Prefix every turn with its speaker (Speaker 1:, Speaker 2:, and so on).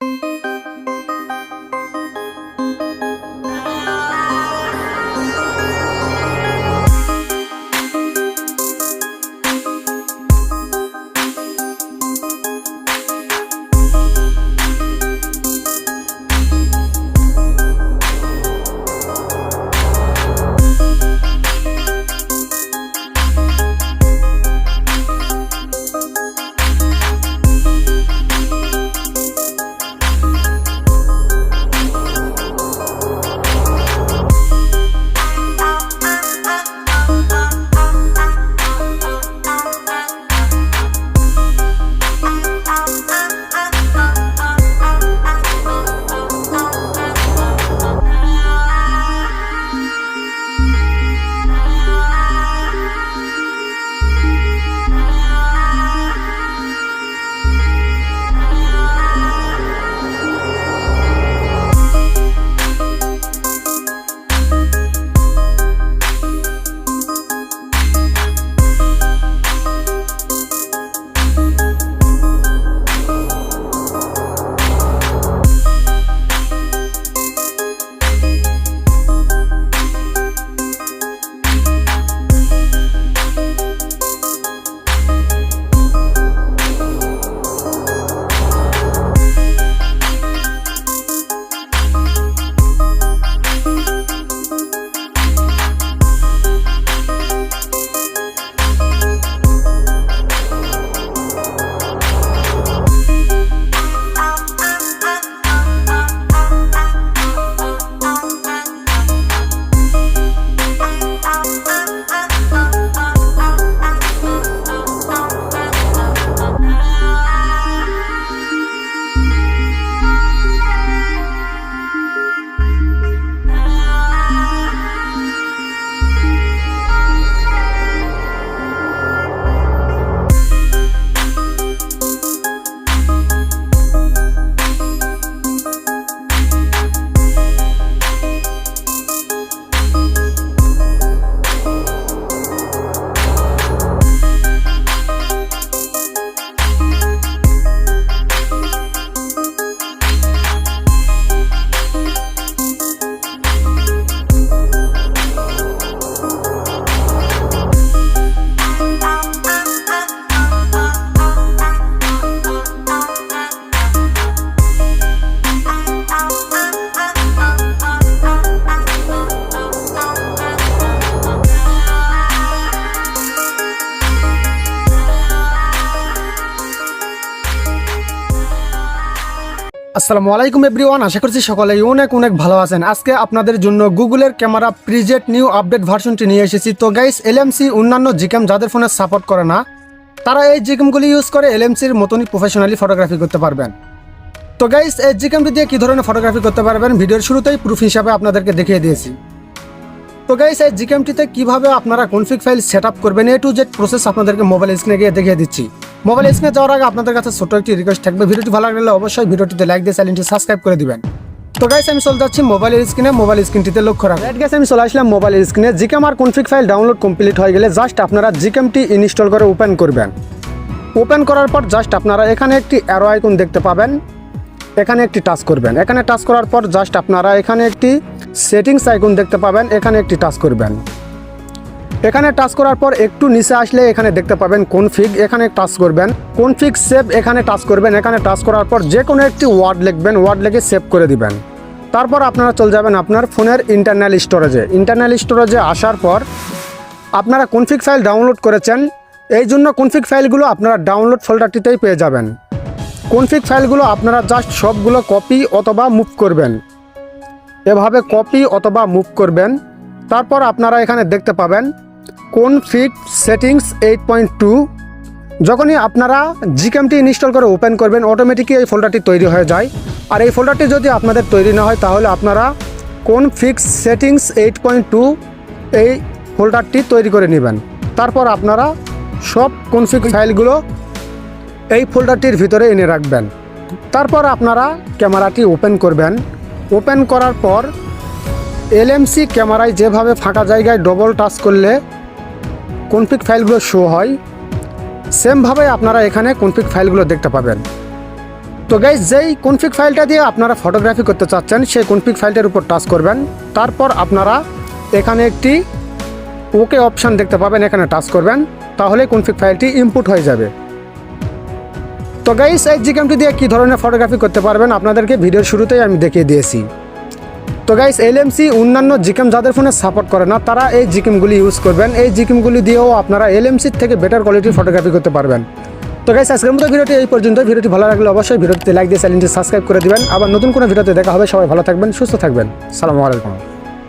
Speaker 1: Thank you. আসসালামু আলাইকুম everyone, আশা করছি সকলেই অনেক অনেক ভালো আছেন। আজকে আপনাদের জন্য গুগলের ক্যামেরা প্রিজেট নিউ আপডেট ভার্সনটি নিয়ে এসেছি। তো গাইস এলএমসি অন্যান্য জিকেম যাদের ফোনে সাপোর্ট করে না, তারা এই জিকেমগুলি ইউজ করে এলএমসির মতনই প্রফেশনালি ফটোগ্রাফি করতে পারবেন। তো গাইস এই জিকেমটি দিয়ে কী ধরনের ফটোগ্রাফি করতে পারবেন, ভিডিওর শুরুতেই প্রুফ হিসাবে আপনাদেরকে দেখিয়ে দিয়েছি। তো গাইস এই জিকেমটিতে কীভাবে আপনারা কনফিগ ফাইল সেট আপ করবেন এ টু জেড প্রসেস আপনাদেরকে মোবাইল স্ক্রিনে গিয়ে দেখিয়ে দিচ্ছি। মোবাইল স্ক্রিনে যাওয়ার আগে আপনাদের কাছে ছোট একটি রিকোয়েস্ট থাকবে। ভিডিওটি ভালো লাগলে অবশ্যই ভিডিওটিতে লাইক দিয়ে চ্যানেলটি সাবস্ক্রাইব করে দিবেন। তো গাইস আমি চলে যাচ্ছি মোবাইলের স্ক্রিনে মোবাইল স্ক্রিনটিতে লক্ষ্য রাখবেন গাইস আমি চলে আসলাম মোবাইলের স্ক্রিনে জিকেম আর কনফিগ ফাইল ডাউনলোড কমপ্লিট হয়ে গেলে জাস্ট আপনারা জিকেমটি ইনস্টল করে ওপেন করবেন। ওপেন করার পর জাস্ট আপনারা এখানে একটি অ্যারো আইকন দেখতে পাবেন। এখানে একটি টাচ করবেন। এখানে টাচ করার পর জাস্ট আপনারা এখানে একটি সেটিংস আইকন দেখতে পাবেন। এখানে একটি টাচ করবেন। এখানে টাচ করার পর একটু নিচে আসলে এখানে দেখতে পাবেন কনফিগ এখানে টাচ করবেন। কনফিগ সেভ এখানে টাচ করবেন, এখানে টাচ করার পর যে কোনো একটি ওয়ার্ড লিখবেন ওয়ার্ড লিখে সেভ করে দিবেন। তারপর আপনারা চলে যাবেন আপনার ফোনের ইন্টারনাল স্টোরেজে ইন্টারনাল স্টোরেজে আসার পর আপনারা কনফিগ ফাইল ডাউনলোড করেছেন, এই জন্য কোন কনফিগ ফাইলগুলো আপনারা ডাউনলোড ফোল্ডারটিতেই পেয়ে যাবেন। কনফিগ ফাইলগুলো আপনারা জাস্ট সবগুলো কপি অথবা মুভ করবেন। এভাবে কপি অথবা মুভ করবেন। তারপর আপনারা এখানে দেখতে পাবেন config settings eight point two, যখনই আপনারা জিকেমটি ইনস্টল করে ওপেন করবেন অটোমেটিকই এই ফোল্ডারটি তৈরি হয়ে যায়। আর এই ফোল্ডারটি যদি আপনাদের তৈরি না হয়, তাহলে আপনারা কোন fix settings eight point two এই ফোল্ডারটি তৈরি করে নেবেন। তারপর আপনারা সব কনফিগ ফাইলগুলো এই ফোল্ডারটির ভিতরে এনে রাখবেন। তারপর আপনারা ক্যামেরাটি ওপেন করবেন। ওপেন করার পর এলএমসি ক্যামেরায় যেভাবে ফাঁকা জায়গায় ডবল টাচ করলে কনফিগ ফাইলগুলো শো হয় সেমভাবে আপনারা এখানে কনফিগ ফাইলগুলো দেখতে পাবেন। তো গাইজ যেই কনফিগ ফাইলটা দিয়ে আপনারা ফটোগ্রাফি করতে চাচ্ছেন, সেই কনফিগ ফাইলটার উপর টাচ করবেন। তারপর আপনারা এখানে একটি ওকে অপশান দেখতে পাবেন, এখানে টাচ করবেন। তাহলে কনফিগ ফাইলটি ইনপুট হয়ে যাবে। তো গাইস এই জিকেমটি দিয়ে কী ধরনের ফটোগ্রাফি করতে পারবেন, আপনাদেরকে ভিডিওর শুরুতেই আমি দেখিয়ে দিয়েছি। তো গাইস এলএমসি অন্যান্য জিকেম যাদের ফোনে সাপোর্ট করে না, তারা এই জিকিমগুলি ইউজ করবেন। এই জিকিমগুলি দিয়েও আপনারা এলএমসির থেকে বেটার কোয়ালিটির ফটোগ্রাফি করতে পারবেন। তো গাইস আজকের মতো ভিডিওটি এই পর্যন্ত। ভিডিওটি ভালো লাগলে অবশ্যই ভিডিওতে লাইক দিয়ে চ্যানেলটি সাবস্ক্রাইব করে দেবেন। আবার নতুন কোনো ভিডিওতে দেখা হবে। সবাই ভালো থাকবেন, সুস্থ থাকবেন। সালামু আলাইকুম।